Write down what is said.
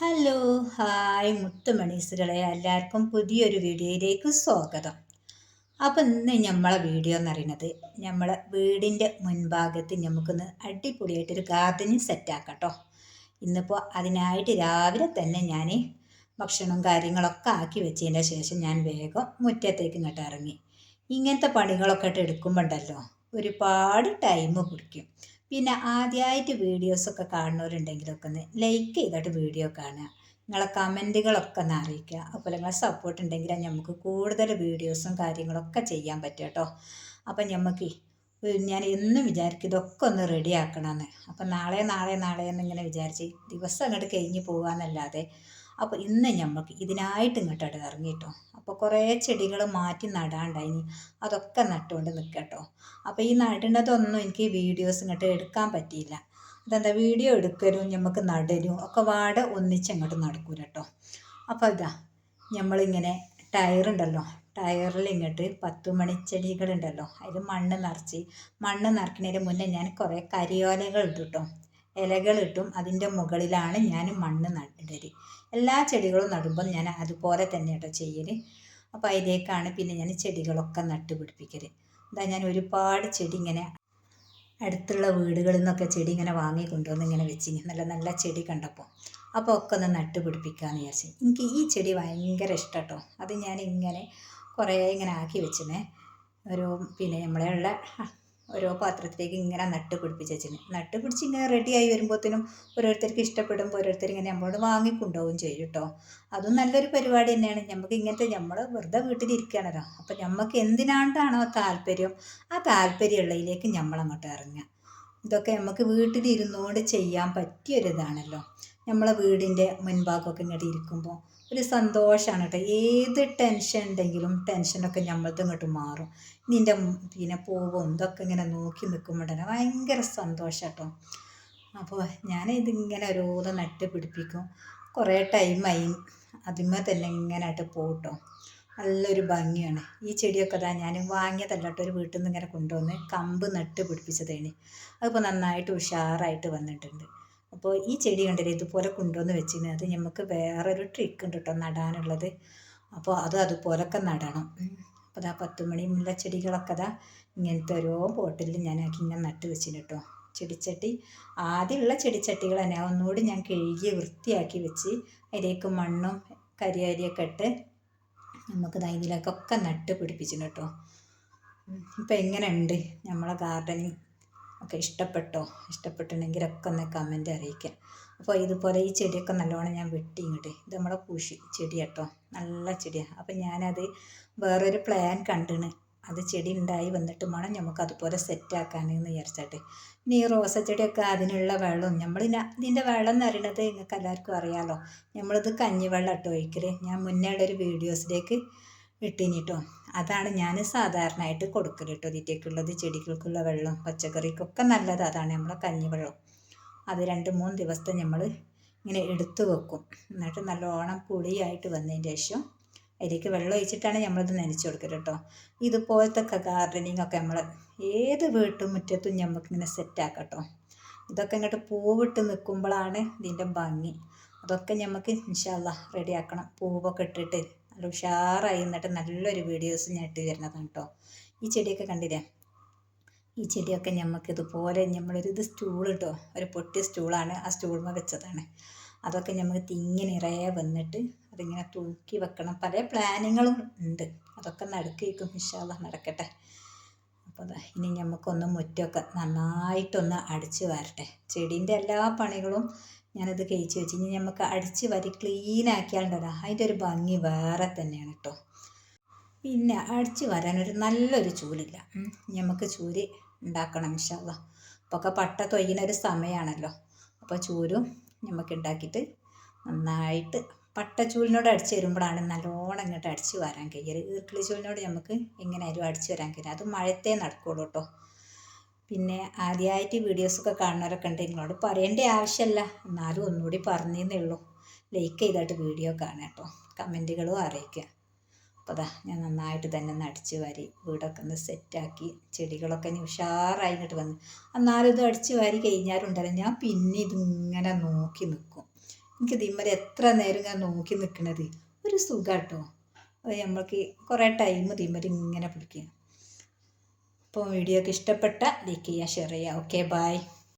Hello hi മുത്തുമണീസുകളെ എല്ലാവർക്കും പുതിയൊരു വീഡിയോയിലേക്ക് സ്വാഗതം. അപ്പം ഇന്ന് നമ്മളെ വീഡിയോ എന്ന് പറയുന്നത് നമ്മളെ വീടിന്റെ മുൻഭാഗത്ത് നമുക്കൊന്ന് അടിപൊളിയായിട്ടൊരു ഗാർഡനിങ് സെറ്റാക്കാം കേട്ടോ ഇന്നിപ്പോൾ അതിനായിട്ട് രാവിലെ തന്നെ ഞാൻ ഭക്ഷണവും കാര്യങ്ങളൊക്കെ ആക്കി വെച്ചതിന്റെ ശേഷം ഞാൻ വേഗം മുറ്റത്തേക്ക് ഇങ്ങോട്ട് ഇറങ്ങി. ഇങ്ങനത്തെ പണികളൊക്കെ എടുക്കുമ്പോണ്ടല്ലോ ഒരുപാട് ടൈം പിടിക്കും. പിന്നെ ആദ്യമായിട്ട് വീഡിയോസൊക്കെ കാണുന്നവരുണ്ടെങ്കിലൊക്കെ ഒന്ന് ലൈക്ക് ചെയ്തിട്ട് വീഡിയോ കാണുക. നിങ്ങളെ കമന്റുകളൊക്കെ ഒന്ന് അറിയിക്കുക. അപ്പോൾ നിങ്ങളെ സപ്പോർട്ട് ഉണ്ടെങ്കിൽ നമുക്ക് കൂടുതൽ വീഡിയോസും കാര്യങ്ങളൊക്കെ ചെയ്യാൻ പറ്റും കേട്ടോ. അപ്പം നമുക്ക് ഞാൻ എന്നും വിചാരിക്കും ഇതൊക്കെ ഒന്ന് റെഡി ആക്കണമെന്ന്. അപ്പം നാളെ നാളെ നാളെ എന്നിങ്ങനെ വിചാരിച്ച് ദിവസം അങ്ങോട്ട് കഴിഞ്ഞ് പോകാമെന്നല്ലാതെ അപ്പോൾ ഇന്ന് നമുക്ക് ഇതിനായിട്ട് ഇങ്ങോട്ട് ഇറങ്ങിട്ടോ അപ്പോൾ കുറേ ചെടികൾ മാറ്റി നടാണ്ടായിനി. അതൊക്കെ നട്ടുകൊണ്ട് നിൽക്കട്ടോ അപ്പോൾ ഈ നടുന്നതൊന്നും എനിക്ക് വീഡിയോസ് ഇങ്ങോട്ട് എടുക്കാൻ പറ്റിയില്ല. അതെന്താ വീഡിയോ എടുക്കലും നമുക്ക് നടലും ഒക്കെ വാട ഒന്നിച്ച് അങ്ങോട്ട് നടക്കൂല കേട്ടോ അപ്പോൾ ഇതാ നമ്മളിങ്ങനെ ടയറുണ്ടല്ലോ. ടയറിൽ ഇങ്ങോട്ട് പത്ത് മണിച്ചെടികളുണ്ടല്ലോ അതിൽ മണ്ണ് നിറച്ച് മണ്ണ് നിറക്കുന്നതിന് മുന്നേ ഞാൻ കുറേ കരിയോലകൾ ഇട്ടു കേട്ടോ ഇലകളിട്ടും അതിന്റെ മുകളിലാണ് ഞാൻ മണ്ണ് നടൽ എല്ലാ ചെടികളും നടുമ്പോൾ ഞാൻ അതുപോലെ തന്നെ കേട്ടോ ചെയ്യൽ അപ്പോൾ അതിലേക്കാണ് പിന്നെ ഞാൻ ചെടികളൊക്കെ നട്ട് പിടിപ്പിക്കൽ എന്താ ഞാൻ ഒരുപാട് ചെടി ഇങ്ങനെ അടുത്തുള്ള വീടുകളിൽ നിന്നൊക്കെ ചെടി ഇങ്ങനെ വാങ്ങി കൊണ്ടുവന്ന് ഇങ്ങനെ വെച്ച് നല്ല നല്ല ചെടി കണ്ടപ്പോൾ അപ്പോൾ ഒക്കെ ഒന്ന് നട്ട് പിടിപ്പിക്കാമെന്ന് വിചാരിച്ചു. എനിക്ക് ഈ ചെടി ഭയങ്കര ഇഷ്ടം കേട്ടോ അത് ഞാൻ ഇങ്ങനെ കുറേ ഇങ്ങനെ ആക്കി വെച്ചിനെ ഒരു പിന്നെ നമ്മളെയുള്ള ഓരോ പാത്രത്തിലേക്ക് ഇങ്ങനെ നട്ട് പിടിപ്പിച്ച് വെച്ചിന് നട്ട് പിടിച്ച് ഇങ്ങനെ റെഡിയായി വരുമ്പോഴത്തേനും ഓരോരുത്തർക്ക് ഇഷ്ടപ്പെടുമ്പോൾ ഓരോരുത്തർ ഇങ്ങനെ നമ്മളോട് വാങ്ങിക്കൊണ്ടുപോകും ചെയ്യും കേട്ടോ അതും നല്ലൊരു പരിപാടി തന്നെയാണ്. നമുക്ക് ഇങ്ങനത്തെ നമ്മൾ വെറുതെ വീട്ടിലിരിക്കുകയാണല്ലോ അപ്പം നമുക്ക് എന്തിനാണ്ടാണോ താല്പര്യം? ആ താല്പര്യമുള്ളതിലേക്ക് നമ്മളങ്ങോട്ട് ഇറങ്ങുക. ഇതൊക്കെ നമുക്ക് വീട്ടിലിരുന്നുകൊണ്ട് ചെയ്യാൻ പറ്റിയൊരിതാണല്ലോ. നമ്മളെ വീടിന്റെ മുൻഭാഗമൊക്കെ ഇങ്ങോട്ട് ഇരിക്കുമ്പോൾ. ഒരു സന്തോഷമാണ് കേട്ടോ. ഏത് ടെൻഷൻ ഉണ്ടെങ്കിലും ടെൻഷനൊക്കെ നമ്മളത് ഇങ്ങോട്ട് മാറും. നിന്റെ പിന്നെ പൂവും ഇതൊക്കെ ഇങ്ങനെ നോക്കി നിൽക്കുമ്പോഴേ ഭയങ്കര സന്തോഷം കേട്ടോ. അപ്പോൾ ഞാൻ ഇതിങ്ങനെ ഓരോന്ന് നട്ട് പിടിപ്പിക്കും. കുറേ ടൈമായി അതിന്മേൽ തന്നെ ഇങ്ങനെ ആയിട്ട് പോട്ടോ. നല്ലൊരു ഭംഗിയാണ്. ഈ ചെടിയൊക്കെ ഇതാ ഞാൻ വാങ്ങിയതല്ല ഒരു വീട്ടിൽ നിന്ന് ഇങ്ങനെ കൊണ്ടുവന്ന് കമ്പ് നട്ട് പിടിപ്പിച്ചതാണ് അതിപ്പോൾ നന്നായിട്ട് ഉഷാറായിട്ട് വന്നിട്ടുണ്ട്. അപ്പോൾ ഈ ചെടി കണ്ടില്ലേ ഇതുപോലെ കൊണ്ടുവന്ന് വെച്ചിരുന്നത്. അത് നമുക്ക് വേറൊരു ട്രിക്ക് ഉണ്ട് കേട്ടോ നടാനുള്ളത്. അപ്പോൾ അത് അതുപോലൊക്കെ നടണം. അപ്പോൾ അതാ പത്ത് മണി മുല്ല ചെടികളൊക്കെ അതാ ഇങ്ങനത്തെ ഓരോ ബോട്ടിൽ ഞാനാക്കി ഇങ്ങനെ നട്ട് വെച്ചിന് കേട്ടോ ചെടിച്ചട്ടി ആദ്യമുള്ള ചെടിച്ചട്ടികൾ തന്നെ. ഒന്നുകൂടി ഞാൻ കഴുകി വൃത്തിയാക്കി വെച്ച് അതിലേക്ക് മണ്ണും കരിയരിയൊക്കെ ഇട്ട് നമുക്ക് ഇതിലേക്കൊക്കെ നട്ട് പിടിപ്പിച്ചിട്ടുണ്ട് കേട്ടോ ഇപ്പം എങ്ങനെയുണ്ട്? നമ്മളെ ഗാർഡനിങ് ഒക്കെ ഇഷ്ടപ്പെട്ടോ? ഒക്കെ ഒന്ന് കമന്റ് അറിയിക്കാം. അപ്പോൾ ഇതുപോലെ ഈ ചെടിയൊക്കെ നല്ലോണം ഞാൻ വെട്ടി ഇങ്ങോട്ട്. ഇത് നമ്മുടെ പൂശി ചെടി കേട്ടോ നല്ല ചെടിയാണ് അപ്പം ഞാനത് വേറൊരു പ്ലാൻ കണ്ടിന് അത് ചെടി ഉണ്ടായി വന്നിട്ട് വേണം നമുക്ക് അതുപോലെ സെറ്റാക്കാനെന്ന് വിചാരിച്ചിട്ട്. ഇനി ഈ റോസ ചെടിയൊക്കെ അതിനുള്ള വെള്ളവും നമ്മൾ ഇതിന്റെ വെള്ളം എന്ന് പറയുന്നത് നിങ്ങൾക്ക് എല്ലാവർക്കും അറിയാമല്ലോ നമ്മളിത് കഞ്ഞിവെള്ളം ഇട്ട് ഒഴിക്കൽ ഞാൻ മുന്നേ ഉള്ളൊരു വീഡിയോസിലേക്ക് ഇട്ടിനിട്ടോ. അതാണ് ഞാൻ സാധാരണയായിട്ട് കൊടുക്കൽ കേട്ടോ തീറ്റയ്ക്കുള്ളത് ചെടികൾക്കുള്ള വെള്ളം പച്ചക്കറിക്കൊക്കെ നല്ലത് അതാണ് നമ്മളെ കഞ്ഞിവെള്ളം. അത് രണ്ട് മൂന്ന് ദിവസത്തെ നമ്മൾ ഇങ്ങനെ എടുത്തു വെക്കും. എന്നിട്ട് നല്ലോണം പുളിയായിട്ട് വന്നതിന് ശേഷം അതിലേക്ക് വെള്ളം ഒഴിച്ചിട്ടാണ് നമ്മളിത് നനച്ചു കൊടുക്കൽ കേട്ടോ ഇതുപോലത്തെ ഗാർഡനിങ് ഒക്കെ നമ്മൾ ഏത് വീട്ടുമുറ്റത്തും നമുക്കിങ്ങനെ സെറ്റാക്കാം കേട്ടോ ഇതൊക്കെ ഇങ്ങോട്ട് പൂവിട്ട് നിൽക്കുമ്പോഴാണ് ഇതിന്റെ ഭംഗി. അതൊക്കെ നമുക്ക് ഇൻഷാല്ല റെഡിയാക്കണം. പൂവൊക്കെ ഇട്ടിട്ട് നല്ല ഉഷാറായി എന്നിട്ട് നല്ലൊരു വീഡിയോസ് ഞാൻ ഇട്ട് തരുന്നതാണ് കേട്ടോ ഈ ചെടിയൊക്കെ കണ്ടില്ലേ? ഈ ചെടിയൊക്കെ നമുക്ക് ഇതുപോലെ നമ്മളൊരു ഇത് സ്റ്റൂൾ കേട്ടോ ഒരു പൊട്ടിയ സ്റ്റൂളാണ് ആ സ്റ്റൂൾമ വെച്ചതാണ്. അതൊക്കെ നമുക്ക് തിങ്ങി നിറയെ വന്നിട്ട് അതിങ്ങനെ തൂക്കി വെക്കണം. പല പ്ലാനിങ്ങളും ഉണ്ട്. അതൊക്കെ നടക്കേക്കും. വിശാല നടക്കട്ടെ. അപ്പോൾ ഇനി നമുക്കൊന്ന് മുറ്റമൊക്കെ നന്നായിട്ടൊന്ന് അടിച്ച് വരട്ടെ. ചെടീന്റെ എല്ലാ പണികളും ഞാനത് കഴിച്ച് വെച്ച് ഇനി നമുക്ക് അടിച്ച് വരി ക്ലീൻ അതിന്റെ ഒരു ഭംഗി വേറെ തന്നെയാണ് കേട്ടോ പിന്നെ അടിച്ച് വരാനൊരു നല്ലൊരു ചൂലില്ല. നമുക്ക് ചൂര് ഉണ്ടാക്കണം ഇഷ്ടമുള്ള അപ്പോൾ പട്ട തൊയ്യുന്ന ഒരു സമയമാണല്ലോ അപ്പോൾ ചൂരും നമുക്ക് ഉണ്ടാക്കിയിട്ട് നന്നായിട്ട് പട്ട ചൂലിനോട് അടിച്ച് വരുമ്പോഴാണ് നല്ലോണം ഇങ്ങോട്ട് അടിച്ചു വരാൻ കഴിയും. ഈർക്കിളിച്ചോലിനോട് നമുക്ക് എങ്ങനെയായാലും അടിച്ചു വരാൻ കഴിയും അത് മഴത്തേ നടക്കുള്ളൂ കേട്ടോ. പിന്നെ ആദ്യമായിട്ട് വീഡിയോസൊക്കെ കാണുന്നവരൊക്കെ ഉണ്ട് നിങ്ങളോട് പറയേണ്ട ആവശ്യമല്ല. എന്നാലും ഒന്നുകൂടി പറഞ്ഞേ ഉള്ളൂ. ലൈക്ക് ചെയ്തിട്ട് വീഡിയോ കാണാം കേട്ടോ. കമന്റുകളും അറിയിക്കുക. അപ്പോൾ അതാ ഞാൻ നന്നായിട്ട് തന്നെ ഒന്ന് അടിച്ചു വാരി വീടൊക്കെ ഒന്ന് സെറ്റാക്കി ചെടികളൊക്കെ ഇനി ഉഷാറായി ഇങ്ങോട്ട് വന്ന്. എന്നാലും ഇത് അടിച്ചു വാരി കഴിഞ്ഞാലുണ്ടല്ലോ ഞാൻ പിന്നെ ഇതിങ്ങനെ നോക്കി നിൽക്കും എനിക്ക് ദിമ്മരെ എത്ര നേരം ഞാൻ നോക്കി നിൽക്കണത് ഒരു സുഖാട്ടോ. അത് നമ്മൾക്ക് കുറേ ടൈം ഇതിമ്മൽ ഇങ്ങനെ പിടിക്കുക അപ്പോൾ വീഡിയോ ഒക്കെ ഇഷ്ടപ്പെട്ട ലൈക്ക് ചെയ്യുക ഷെയർ ചെയ്യുക. Okay bye